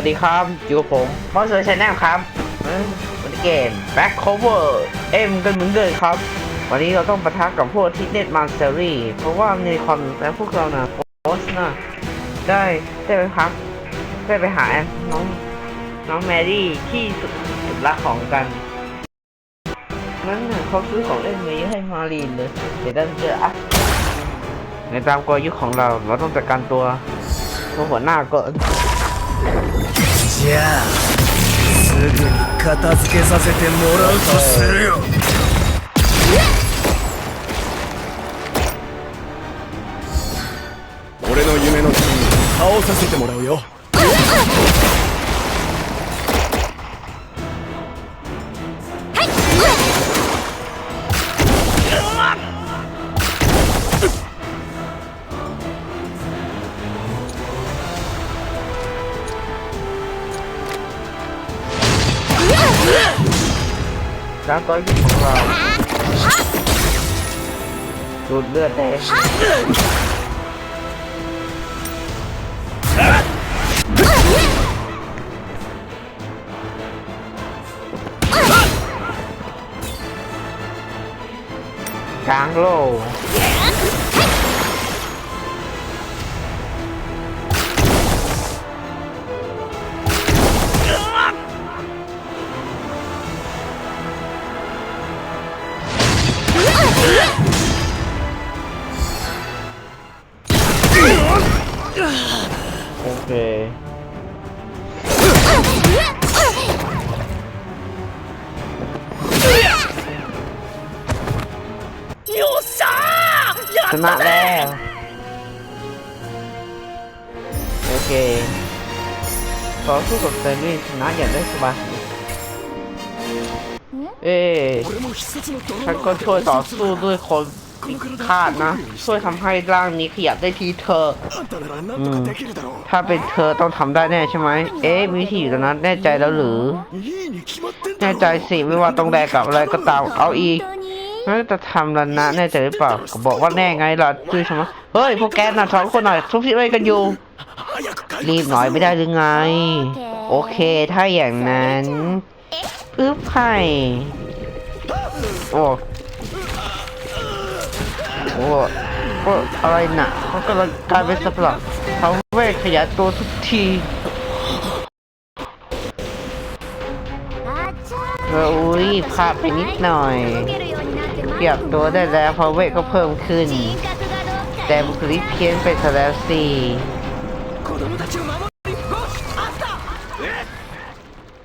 วัสดีครับ อยู่กับผมมอสเซอร์ชแนลครับวันนี้เกม Back Cover M กันเหมือนเดิมครับ วันนี้เราต้องประทะกับพวกทิเน็ตมาสเตอรี่เพราะว่าในคอนและพวกเรานะโพสนะได้ได้ไปพักได้ไปหาน้องน้องแมรี่ที่สุดสุดรักของกันนั้นน่ะเขาซื้อของเล่นมาเยอะให้มารีนเลยเดี๋ยวดันเจออะในตามกลยุทธ์ของเราเราต้องจัดการตัวตัวหัวหน้าก่อน じゃあすぐに片付けさせてもらうとするよ。俺の夢の君倒させてもらうよ。 ก็ยุทธ์ของเราดูดเลือดได้ 对。有啥？在哪嘞？OK，找速公路里是哪点的是吧？哎，还搞多少速度好？ คาดนะ ช่วยทำให้ร่างนี้ขยับได้ทีเธอถ้าเป็นเธอต้องทำได้แน่ใช่ไหม เอ๊มีที่อยู่ตรงนั้นแน่ใจแล้วหรือ แน่ใจสิไม่ว่าตรงแดกกับอะไรก็ตามเอาอีกน่าจะทำรันนะแน่ใจหรือเปล่าก็บอกว่าแน่ไงล่ะด้วยใช่ไหมเฮ้ยพวกแกน่ะสองคนหน่อยทุกที่ไว้กันอยู่ รีบหน่อยไม่ได้หรือไง โอเคถ้าอย่างนั้นปึ๊บไข่โอ้ โอ้ก็อะไรหนะเขากำลังกลายเป็นสัปหลัดเขาเวทขยายตัวทุกทีเอออุ้ยพลาดไปนิดหน่อยเกียบตัวได้แล้วเพราะเวทก็เพิ่มขึ้น แต่บุคลิกเพี้ยนไปซะแล้วสิ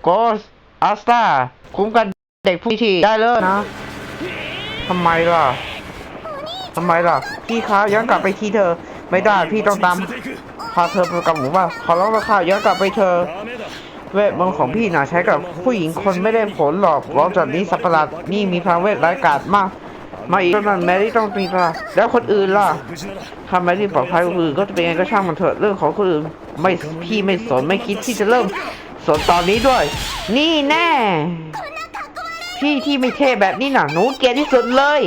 โกสอัสตาคุ้มกันเด็กผู้ที่ได้เลิศนะทำไมล่ะ ทำไมล่ะ พี่คะย้อนกลับไปที่เธอ ไม่ได้พี่ต้องตามพาเธอไปกับหมูว่าขอร้องละค่ะย้อนกลับไปเธอ เวทมนต์ของพี่นะใช้กับผู้หญิงคนไม่ได้ผลหรอกร้องจากนี้สัปหลาดนี่มีพลังเวทร้ายกาจมาก มาอีกนั่นแมรี่ต้องตีพลังแล้วคนอื่นล่ะทำไมรี่ปลอดภัยคนอื่นก็จะเป็นไงก็ช่างมันเถอะเรื่องของคนอื่นไม่พี่ไม่สนไม่คิดที่จะเริ่มสนตอนนี้ด้วย นี่แน่พี่ที่ไม่เท่แบบนี้น่ะหนูเกลียดที่สุดเลย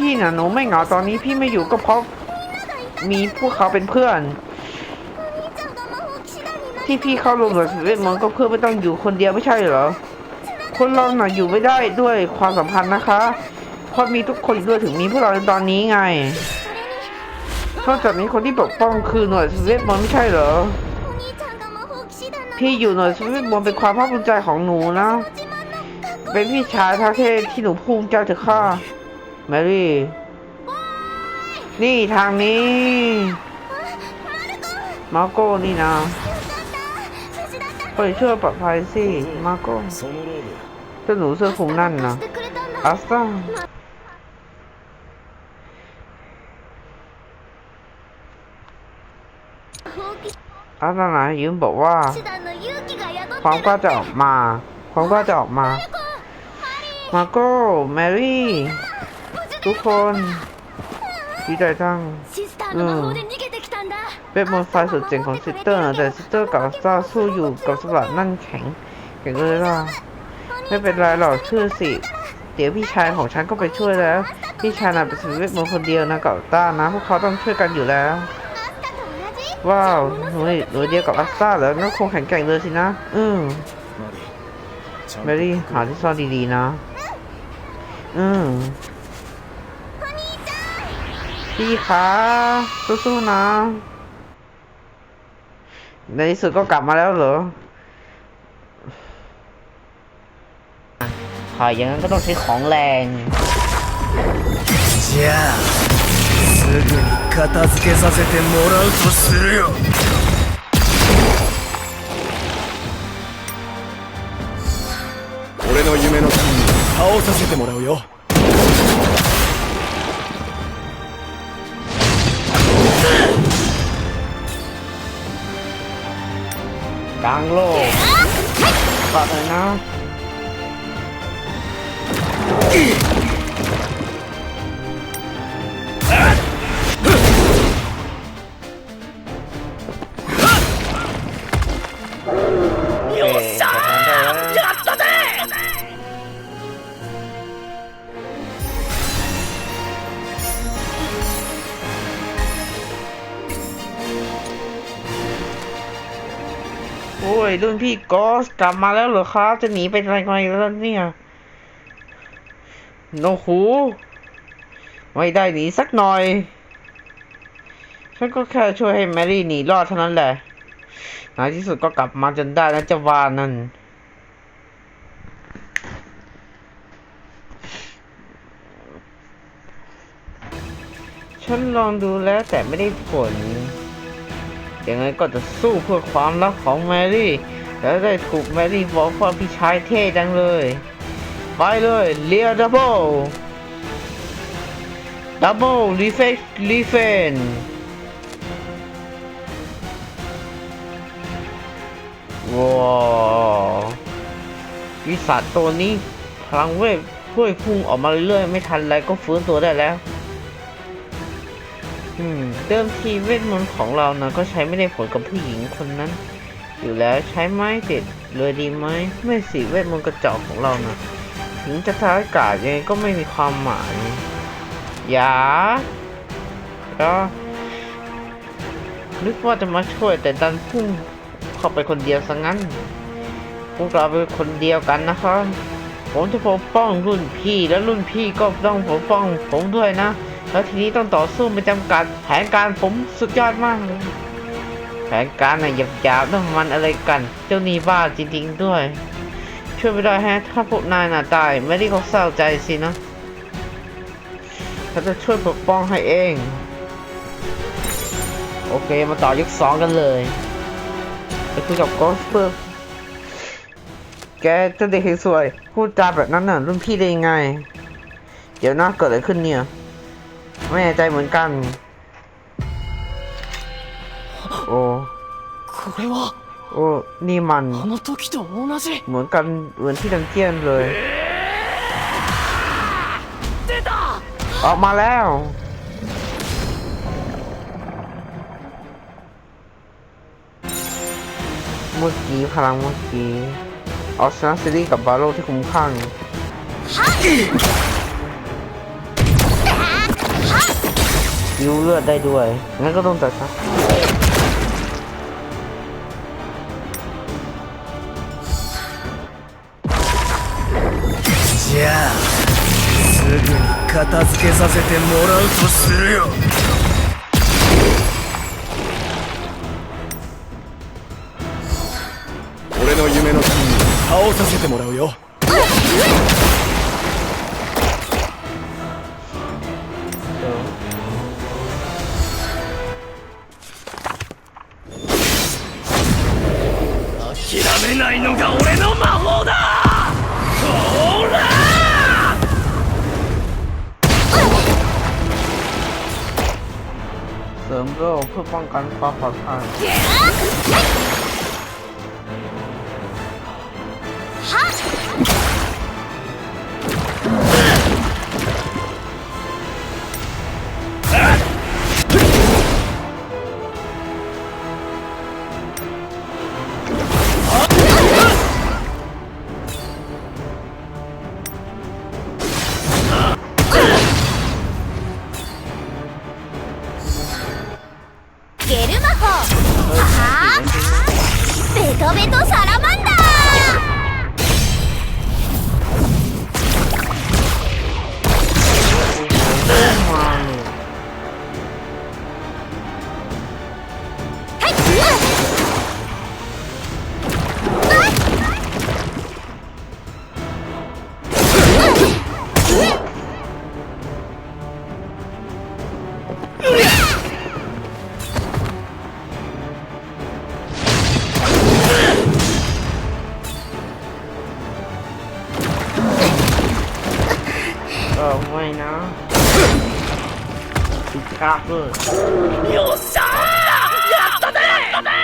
พี่น่ะหนูไม่เหงาตอนนี้พี่ไม่อยู่ก็เพราะมีพวกเขาเป็นเพื่อน ที่พี่เข้ารวมหน่วยเวทมนต์ก็เพื่อไม่ต้องอยู่คนเดียวไม่ใช่เหรอ คนเราน่ะอยู่ไม่ได้ด้วยความสัมพันธ์นะคะเพราะมีทุกคนด้วยถึงมีพวกเราในตอนนี้ไงนอกจากนี้คนที่ปกป้องคือหน่วยเวทมนต์ไม่ใช่เหรอ พี่อยู่หน่วยเวทมนต์เป็นความภาคภูมิใจของหนูนะ เป็นพี่ชายท่าเทพที่หนูภูมิใจถอะค่ะ แมรี่ นี่ทางนี้มาโก้นี่นะไปช่วยปลอดภัยสิมาโก้เจ้าหนูเสื้อคลุมนั่นนะอัสซังอาตนะยืมบอกว่า ความก็จะออกมา ความก็จะออกมา มาโก้แมรี่ ทุกคนดีใจจังอืมเว็นมอนไฟสุดเจ๋งของซิสเตอร์แต่ซิสเตอร์กับซาสู้อยู่กับสลัดนั่นแข็งแข็งเลยล่ะ ไม่เป็นไรหรอกชื่อสิ เดี๋ยวพี่ชายของฉันก็ไปช่วยแล้ว พี่ชายน่ะเป็นศิลปินมือคนเดียวนะกับต้านะ พวกเขาต้องช่วยกันอยู่แล้ว ว้าวหนูหนูเดียวกับอัสตาแล้น่าคงแข็งแกร่งเลยสินะ อืมแมรี่หาที่ซ่อนดีๆนะ อืม พี่คะสู้ๆนะ ในที่สุดก็กลับมาแล้วเหรอถ่ายอย่างนั้นก็ต้องใช้ของแรง じゃあすぐに片付けさせてもらうとするよ俺の夢の金倒させてもらうよ กลางโลกต่อเลยนะ ยรุ่นพี่กอสกลับมาแล้วเหรอครับ จะหนีไปไหนไงแล้วเนี่ยโนหูไม่ได้หนีสักหน่อย ฉันก็แค่ช่วยให้แมรี่หนีรอดเท่านั้นแหละในที่สุดก็กลับมาจนได้นะเจาวานั่นฉันลองดูแล้วแต่ไม่ได้ผล ยังไงก็จะสู้เพื่อความรักของแมรี่ แล้วได้ถูกแมรี่บอกว่าพี่ชายเท่จังเลย ไปเลยเลียดับเบิลดับเบิลรีเฟกรีเฟนว้าววิสัตว์ตัวนี้พลังเวทช่วยพุ่งออกมาเรื่อยๆ ไม่ทันไรก็ฟื้นตัวได้แล้ว อืมเดิมทีเวทมนต์ของเรานะก็ใช้ไม่ได้ผลกับผู้หญิงคนนั้น อยู่แล้วใช้ไม้เด็ดเลยดีไหมไม่สิเวทมนต์กระจอกของเรานะถึงจะท้ายกาดยังไงก็ไม่มีความหมายอย่าก็นึกว่าจะมาช่วยแต่ดันพุ่งเข้าไปคนเดียวซะงั้น พวกเราเป็นคนเดียวกันนะครับผมจะปกป้องรุ่นพี่และรุ่นพี่ก็ต้องปกป้องผมด้วยนะ แล้วทีนี้ต้องต่อสู้ไม่จำกัดแผนการผมสุดยอดมากเลย แผนการน่ะหยาบๆนั่นมันอะไรกัน เจ้านี่บ้าจริงๆด้วย ช่วยไม่ได้แฮะ ถ้าพวกนายน่ะตายไม่ได้เขาเศร้าใจสินะฉันจะช่วยปกป้องให้เอง โอเคมาต่อยุคสองกันเลยไปคุยกับกอสเปอร์แกเจะเด็กสวยพูดจาแบบนั้นน่ะรุ่นพี่ได้ยังไง เดี๋ยวนะเกิดอะไรขึ้นเนี่ย ไม่แน่ใจเหมือนกัน โอ้ これは โอ้ นี่มัน あの時と同じ เหมือนกัน เหมือนที่ดังเจียนเลย 出た ออกมาแล้ว เมื่อกี้พลังเมื่อกี้เอาชนะซีรีส์กับบาโลที่คุ้มข้าง ยิวเลือดได้ด้วย งั้นก็ต้องจัดครับ じゃあすぐに片付けさせてもらうとするよ俺の夢の金倒させてもらうよ เอ อป้องกันความปลอดภัย ไม่นะติดคาเฟอร์ยูซ่าอยากตะเด้ตะเด้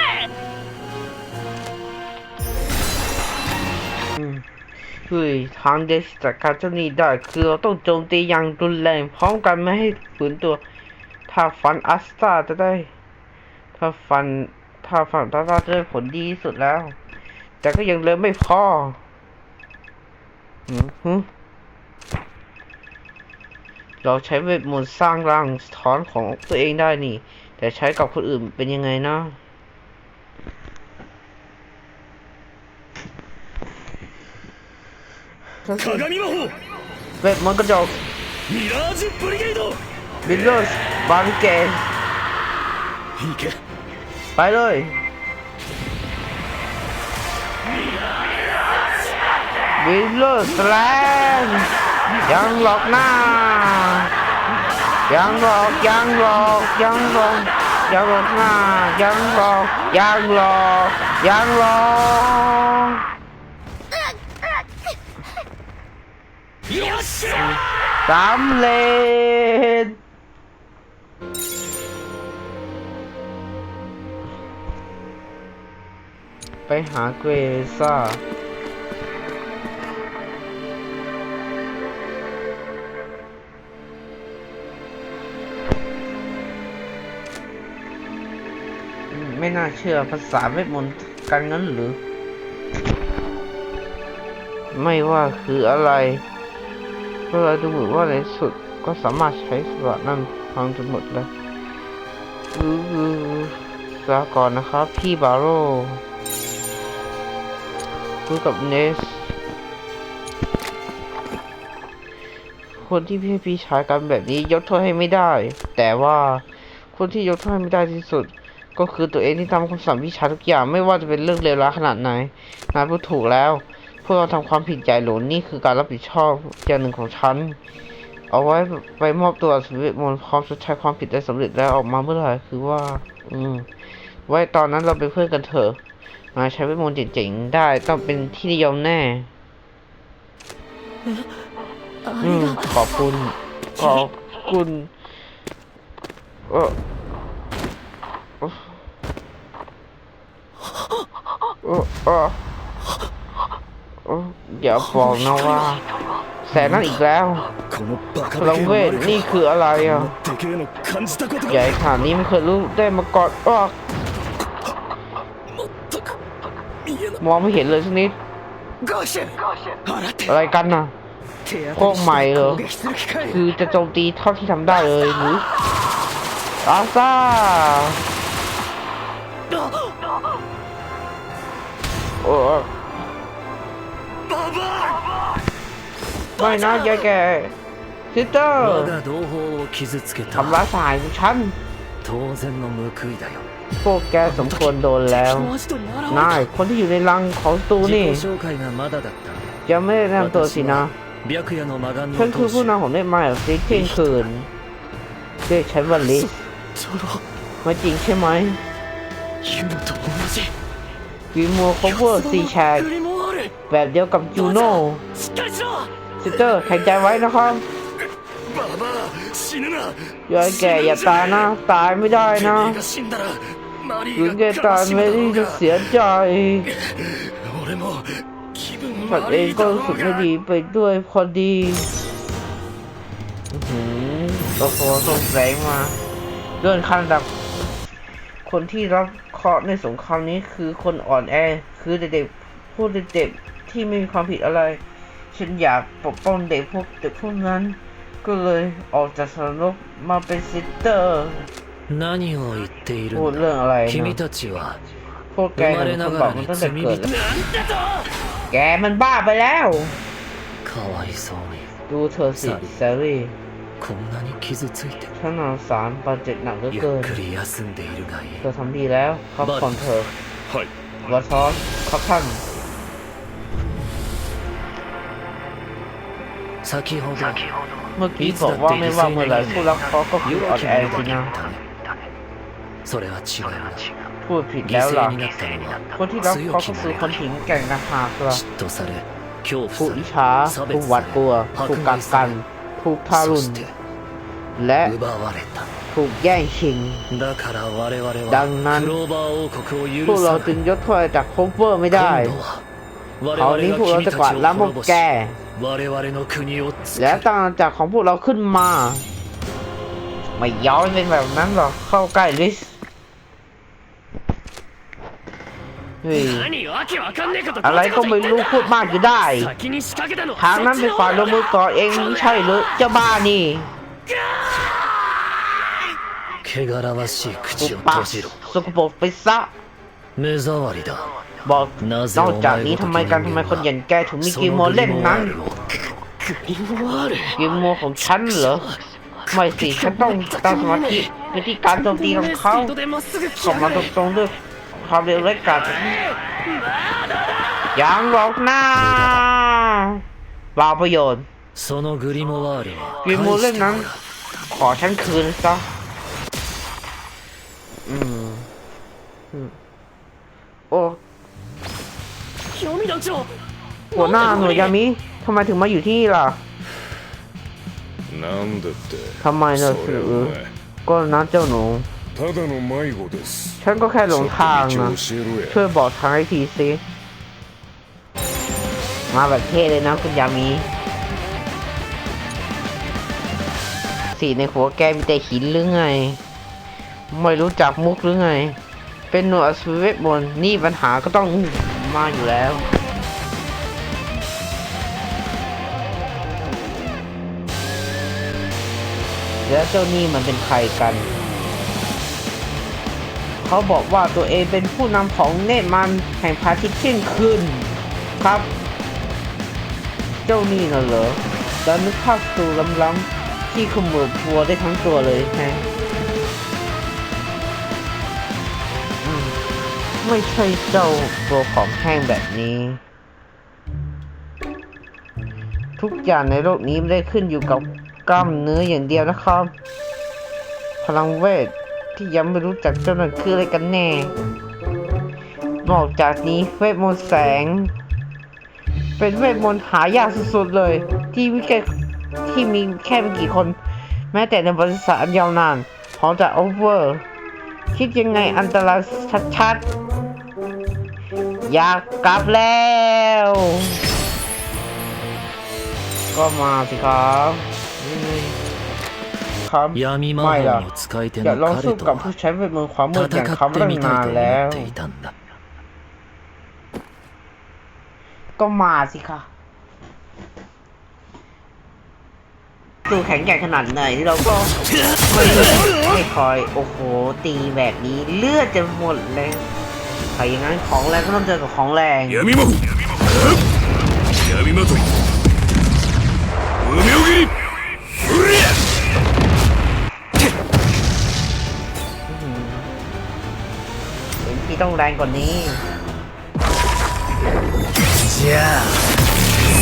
เฮ้ยทางเดียจากการจ้นี้ได้คือเราต้องโจมตีอย่างรุนแรงพร้อมกันไม่ให้ฝืนตัว ถ้าฟันอัสตาจะได้ ถ้าฟัน ถ้าฟันอัสตาจะได้ผลดีสุดแล้ว แต่ก็ยังเลิมไม่พอ อืม เราใช้เวทมนต์สร้างร่างสท้อนของตัวเองได้นี่ แต่ใช้กับคนอื่นเป็นยังไงนะเวทมนต์กระจกบิลเลอร์บังเกนไปเลยวิลเลอร์สแลมยังหลอกหน้า ยังบอกยังบอกยังบอกยังบอกหน้ายังบอกยังบอกยังบอกสำเร็ไปหาเกรซ่า ไม่น่าเชื่อภาษาเวทมนต์กันงั้นหรือ ไม่ว่าคืออะไรเพื่อดูเหมือนว่าในสุดก็สามารถใช้สระนั่นพังจนหมดแล้วอือลาก่อนนะครับ พี่บาโร่คุยกับเนส คนที่พี่พี่ชายกันแบบนี้ยกโทษให้ไม่ได้ แต่ว่าคนที่ยกโทษให้ไม่ได้ที่สุด ก็คือตัวเองที่ทำคำสั่งวิชาทุกอย่างไม่ว่าจะเป็นเรื่องเลวร้ายขนาดไหนนายพูดถูกแล้วพวกเราทำความผิดใหญ่หลวงนี่คือการรับผิดชอบอย่างหนึ่งของฉัน เอาไว้ไปมอบตัวสวิตมนพร้อมชดใช้ความผิดได้สำเร็จแล้วออกมาเมื่อไหร่คือว่า อืม ไว้ตอนนั้นเราเป็นเพื่อนกันเถอะมาใช้เวทมนตรเจ๋งๆได้ต้องเป็นที่นิยมแน่อืมขอบคุณ ขอบคุณเออ อย่าบอกนะว่า แสนนั่นอีกแล้วลังเวทนี่คืออะไรอะใหญ่ขนาดนี้มันเคยรู้ได้มาก่อนออมองไม่เห็นเลยสักนิดอะไรกันนะพวกใหม่เหรอคือจะโจมตีเท่าที่ทำได้เลยหรืออาซา โอ้ ババア ไม่นะยายแกซิสเตอร์ 我が同胞を傷つけた ทำร้ายสหายของฉัน 当然の報いだよ พวกแกสมควรโดนแล้ว 友達と習おう นาย คนที่อยู่ในรังของสตู 自 นี่ 己紹介がまだだった ยังไม่ได้แนะนำตัวสินะ 白夜の魔眼 ฉัน の คือผู้นำของเนตมาจากซีเที่ยงคืนเรียกฉันว่าลิส その ไม่จริงใช่ไหม ユノと同じ วิมัวคอเวอร์ซีชายแบบเดียวกับจูโน่ซิสเตอร์แข็งใจไว้นะครับยายแก่อย่าตายนะ ตายไม่ได้นะถึงแกตายไม่ได้จะเสียใจฉันเองก็รู้สึกไม่ดีไปด้วยพอดีโอ้อหส่งแรงมาเลื่อนขั้นดับคนที่รับ ราะห์ในสงครามนี้คือคนอ่อนแอ คือเด็กๆพวกเด็กๆที่ไม่มีความผิดอะไร ฉันอยากปกป้องเด็กพวกเด็กพวกนั้น ก็เลยออกจากสนรกมาเป็นซิสเตอร์ 何を言っている พูด ん เรื่ だ องอะไร 君 นะ たちは พวกแก 生ま เห็ れ น な คน が บอก ら มัน に ตั้งแต่ 罪 เกิด 人 แล้ว なんだと แกมันบ้าไปแล้ว かわいそうに ดูเธอสิแซรี่ こんなに傷ついて ฉันสงสารบาดเจ็บหนักเหลือ ゆ เกิ っ น くり休んでいるがいい เธอทำดีแล้วพักผ่อนเถอะ はい วอทอสครับท่าน 先ほど เมื่อกี้บอกว่าไม่ว่าเมื่อไหร่ผู้รักเขาก็คืออ่อน 弱き แอ 者 สิ だ นะ ったねそれは違うな พูดผิด 犠 แล้วล่ะ 牲になったのは คนที่รักเขา 強 ก็ き คือคน 者 ถึงแก่งนะหากล่ะ 嫉妬され恐 ผู้ 怖 อิจ さ ฉา れ差 ผู้ 別 หวา さ ดกลัว れ ผู้ 迫 กั 害 ก さ กัน れ ถูกทารุณและถูกแย่งชิง ดังนั้นพวกเราจึงยกโทษจากโคเวอร์ไม่ได้เขานี้พวกเราจะกวาดล้างพวกแก และตั้งจากของพวกเราขึ้นมา ไม่ย้อนเป็นแบบนั้นหรอกเข้าใกล้ลิส อะไรก็ไม่รู้พูดมากอยู่ได้ ทางนั้นไป็ฝ่าลงมือก่อเองไม่ใช่หรือเจ้าบ้านี่ปากสกปรกไปซะบอกนอกจากนี้ทำไมกันทำไมคนอย่างแกถึงมีกิโมเล่นนั้นกิโมของฉันเหรอไม่สิฉันต้องตามสมาธิวิธีการโจมตีของเขาส่งมาตรงๆด้วย ความเร็วเล็กกันยังหลอกหน้าบาประโยชน์กริโมูเล่มนั้น ขอฉันคืนซะอืมโอ้หัวหน้าหน่วยยามิทำไมถึงมาอยู่ที่ล่ะทำไมเนะสือก็น้าเจ้าหนู ただの迷子です ฉันก็แค่หลงทาง そ นะ の道を教えろ ช่วยบอกทางให้ทีสิ มาแบบเท่เลยนะคุณยามี สีในหัวแกมีแต่หินหรือไง ไม่รู้จักมุกหรือไง เป็นหน่วยอสุรเวทมนต์นี่ปัญหาก็ต้องมาอยู่แล้ว แล้วเจ้านี่มันเป็นใครกัน เขาบอกว่าตัวเองเป็นผู้นำของเนตมันแห่งพาทิตย์เที่ยงคืนครับ เจ้านี่น่ะเหรอแล้วนึกภาพสูล้ำๆที่ขมือบัวได้ทั้งตัวเลยแฮะอืมไม่ใช่เจ้าตัวของแห้งแบบนี้ ทุกอย่างในโลกนี้ไม่ได้ขึ้นอยู่กับกล้ามเนื้ออย่างเดียวนะครับ พลังเวท ที่ยังไม่รู้จักเจ้านั่นคืออะไรกันแน่ นอกจากนี้เวทมนต์แสง เป็นเวทมนต์หายากสุดๆเลย ที่มีแค่ที่มีแค่ไม่กี่คน แม้แต่ในบริษัทอันยาวนานของจากโอเวอร์ คิดยังไงอันตรายชัดๆ อยากกลับแล้ว ก็มาสิครับ ค้ำไม่ล่ะอย่าลองสู้กับผู้ใช้เวทมนต์ความมืดอย่างค้ำตั้งนานแล้ว ก็มาสิค่ะตัวแข็งใหญ่ขนาดไหนเราก็ไม่ไม่คอย โอ้โห ตีแบบนี้เลือดจะหมดเลยถ้าอย่างนั้นของแรงก็ต้องเจอกับของแรงยามิมาหุยามิมาหุ ที่ต้องแรงกว่านี้ じゃあ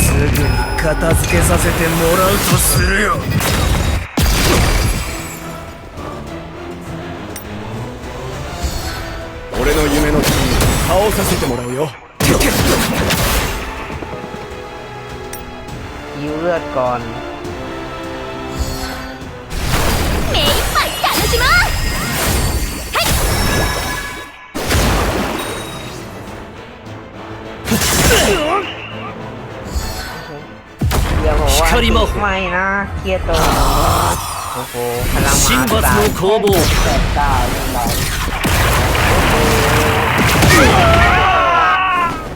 すぐに片付けさせてもらうとするよ俺の夢の国倒させてもらうよ ยิ้วเลือดก่อน ดี๋ยวบอกว่า 光魔法 ไม่นะเครียดตัวโอ้โหพลังม 神 หา 罰 ศาล の攻防 แปดเก้าเรียบร้อย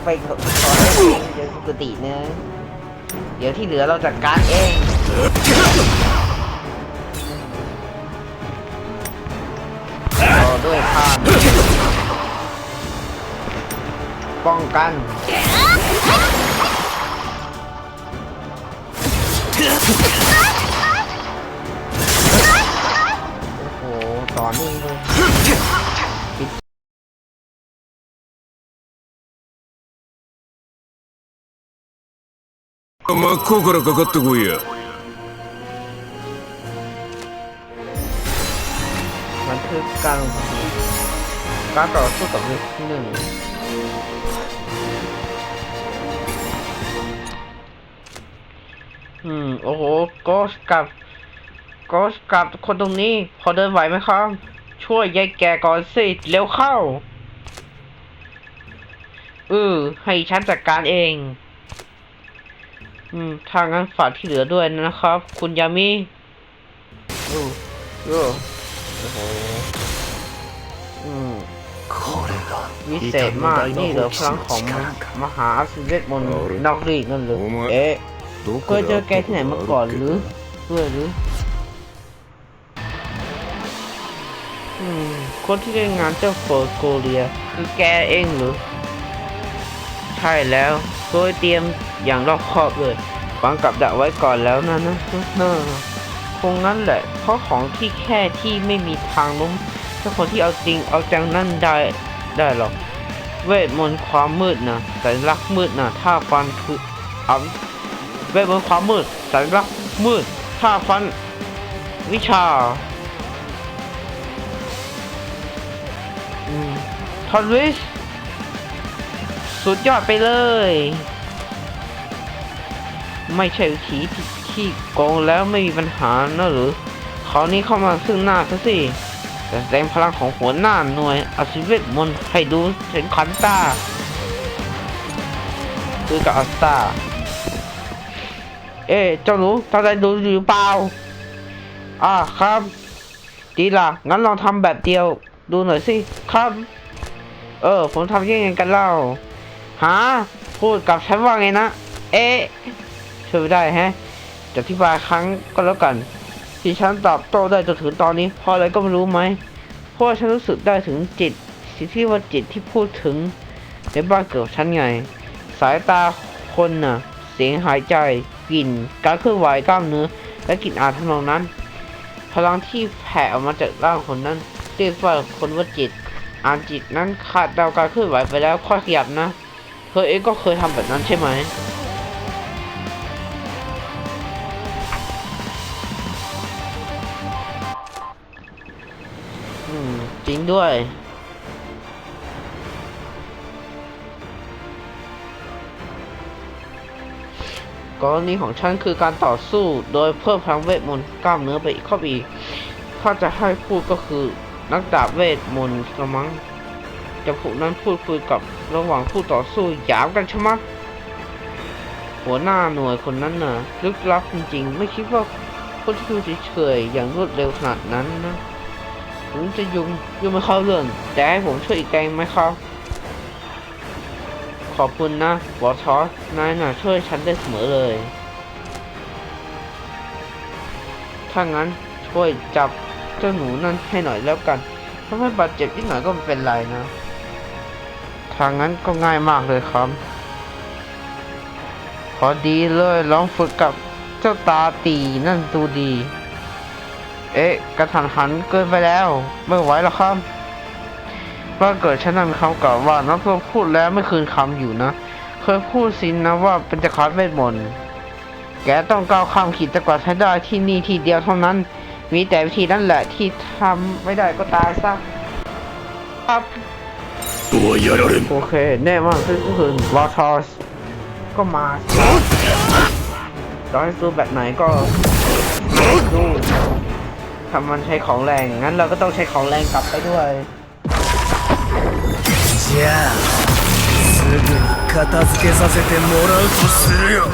ไปขอขอให้เองเดี๋ยวสุกติเนะเดี๋ยวที่เหลือเราจัดการเองรอด้วยข้ามป้องกัน โอ้โหต่อเนื่องเลย 真っ向からかかってこいや มันคือการลงทุนการต่อสู้กับเวทที่หนึ่ง อืม โอ้โหก็กับก็กับคนตรงนี้ พอเดินไหวไหมครับ ช่วยยายแกก่อนสิเร็วเข้าเออให้ฉันจัดการเอง อืม ทางนั้นฝากที่เหลือด้วยนะครับ คุณยามิโอ้โหอืมวิเศษมากนี่เหลือพลังของมหาอสุรเวทมนต์นอกรีดนั่นเลยเอ๊ะ เคยเจอแกที่ไหนมาก่อนหรือด้วยหรืออืมคนที่ได้งานเจ้าเฟอร์โกเลียคือแกเองหรือ ใช่แล้วโดยเตรียมอย่างรอบคอบเลยฟังกับดักไว้ก่อนแล้วนะนะเนอะคงงั้นแหละ เพราะของที่แค่ที่ไม่มีทางล้มถ้าคนที่เอาจริงเอาจังนั่นได้ได้หรอก เวทมนต์ความมืดนะสัญลักษณ์มืดนะถ้าฟันคือเอา เวทมนต์ความมืดสัญลักษณ์มืดถ้าฟัน วิชาทอนวิสสุดยอดไปเลย ไม่ใช่วิธีที่โกงแล้วไม่มีปัญหาเนอะหรือคราวนี้เข้ามาซึ่งหน้าซะสิแต่แสดงพลังของหัวหน้าหน่วยอสิเวทมนต์ให้ดูถึงขันตาคือกับอัสตา เอ๊เจ้าหนูตั้งใจดูอยู่หรือเปล่า อ่าครับ ดีล่ะ งั้นลองทำแบบเดียว ดูหน่อยสิ ครับ เออ ผมทำยังไงกันเล่า หา พูดกับฉันว่าไงนะ เอ๊ช่วยไม่ได้แฮะจะอธิบายครั้งก็แล้วกัน ที่ฉันตอบโต้ได้จนถึงตอนนี้เพราะอะไรก็ไม่รู้ไหม เพราะฉันรู้สึกได้ถึงจิต สิ่งที่ว่าจิตที่พูดถึงในบ้านเกิดฉันไง สายตาคนน่ะ เสียงหายใจ กลิ่นการเคลื่อนไหวกล้ามเนื้อและกลิ่นอายทำนองนั้น พลังที่แผ่ออกมาจากร่างคนนั้นเรียกว่าคนว่าจิต อ่านจิตนั้นขาดดาการเคลื่อนไหวไปแล้วค่อยขยับนะเธอเองก็เคยทำแบบนั้นใช่ไหมจริงด้วย กรณีของฉันคือการต่อสู้โดยเพิ่มพลังเวทมนต์กล้ามเนื้อไปอีกเข้าไปอีกถ้าจะให้พูดก็คือนักดาบเวทมนต์กระมังจะผูกนั้นพูดคุยกับระหว่างผู้ต่อสู้หยามกันชะมัดหัวหน้าหน่วยคนนั้นน่ะลึกลับจริงๆ ไม่คิดว่าคนที่ดูเฉยๆอย่างรวดเร็วขนาดนั้นนะถึงจะยุ่งยุ่งไม่เข้าเรื่องแต่ให้ผมช่วยอีกแกงไหมครับ ขอบคุณนะบอสทอสนายน่ะช่วยฉันได้เสมอเลย ถ้างั้นช่วยจับเจ้าหนูนั่นให้หน่อยแล้วกัน ถ้าไม่บาดเจ็บนิดหน่อยก็ไม่เป็นไรนะทางนั้นก็ง่ายมากเลยครับ พอดีเลยลองฝึกกับเจ้าตาตีนั่นดูดี เอ๊ะกระทันหันเกินไปแล้ว ไม่ไหวแล้วครับ ว่าเกิดฉันนำคำกล่าวว่าน้ำส้มพูดแล้วไม่คืนคำอยู่นะ เคยพูดสินนะว่าเป็นจะคลพดิเวทมนต์แกต้องก้าวข้ามขีดจะกอนให้ได้ที่นี่ทีเดียวเท่านั้น มีแต่วิธีนั่นแหละที่ทำไม่ได้ก็ตายซะครับโอเค แน่มากซึ่งก็คือวอทอสก็มาร้อยสู้แบบไหนก็สู้ทำมันใช้ของแรง งั้นเราก็ต้องใช้ของแรงกลับไปด้วย じゃあすぐに片付けさせてもらうとするよ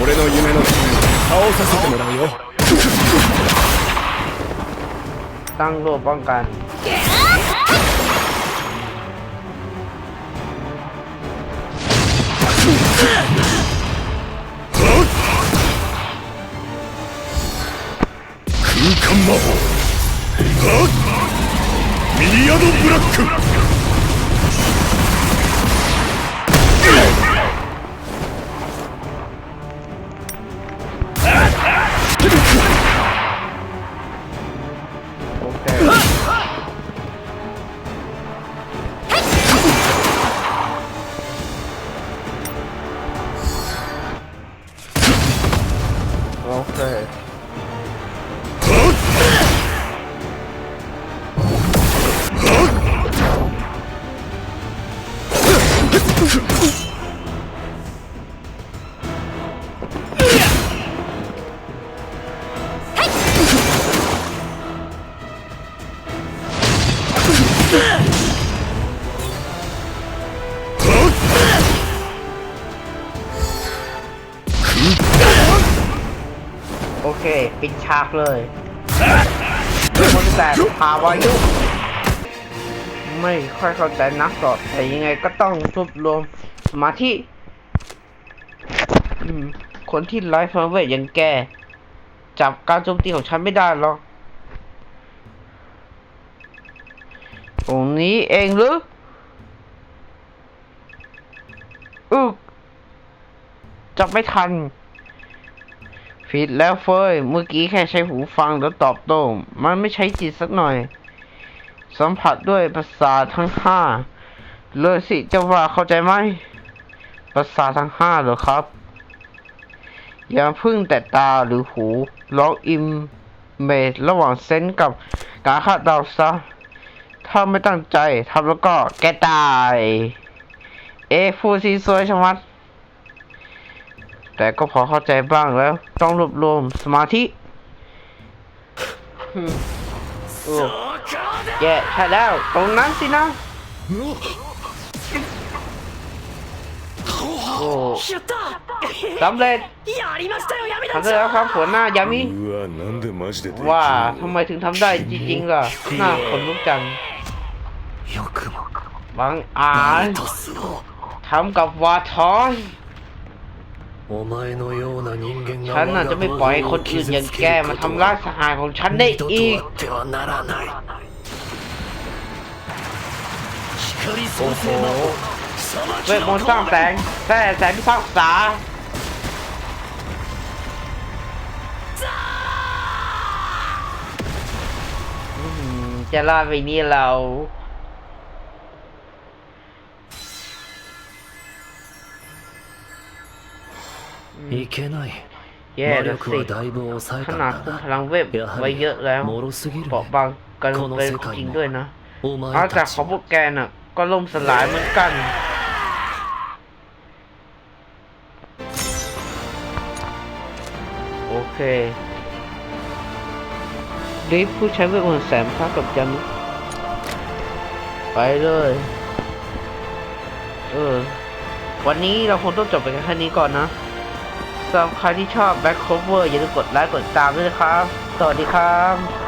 俺の夢の君倒させてもらうよ ตั้งโลป้องกัน 空 間魔法。はミリアドブラック。 ปิดฉากเลยคนแต่พาวายุไม่ค่อยเข้าใจนักต่อแต่ยังไงก็ต้องรวบรวมสมาธิอืมคนที่ไลฟ์ฟังเวทยังแกจับการโจมตีของฉันไม่ได้หรอกตรงนี้เองหรืออึกจับไม่ทัน ผิดแล้วเฟยเมื่อกี้แค่ใช้หูฟังแล้วตอบโต้มันไม่ใช้จิตสักหน่อย สัมผัสด้วยประสาททั้งห้าเลยสิเจะว่าเข้าใจไหมประสาททั้งห้าเหรอครับ อย่าพึ่งแต่ตาหรือหูลองอิมเมจระหว่างเซนกับการคาดเดาซะ ถ้าไม่ตั้งใจทำแล้วก็แกตาย เอะฟูซีสวยชะมัด แต่ก็พอเข้าใจบ้างแล้ว ต้องรวบรวมสมาธิโอ้แย่ใช่แล้ว ตรงนั้นสินะโอ้สำเร็จทำได้แล้วครับหัวหน้ายามิว่าทำไมถึงทำได้จริงๆล่ะหน้าคนลุกจังบางอาจทำกับวาทอน ฉันน่ะจะไม่ปล่อยคนอื่นยันแกมาทำร้ายสหายของฉันได้อีกโอ้โหเวทมนต์สร้างแสงแต่แสงพิพากษาจะรอดไปนี่เรา いけない แย่ 魔 แล้ว 力 สิ はだいぶ抑え ข たん นาด だ คุมพ が ลังเวท や ไว้ は เยอะแล้ว り脆すぎる เปราะบางกัน この เป็น 世 จ 界 ริง も ด้วยนะ お อา 前 จาก たち ของพวกแกน่ะ ก็ล่มสลายเหมือนกัน โอเครีบผู้ใช้เวทมนต์แสนพระกับยันไปเลย เออ วันนี้เราคงต้องจบไปแค่นี้ก่อนนะ สำหรับใครที่ชอบแบ็คโคเวอร์อย่าลืมกดไลค์กดติดตามด้วยนะครับ สวัสดีครับ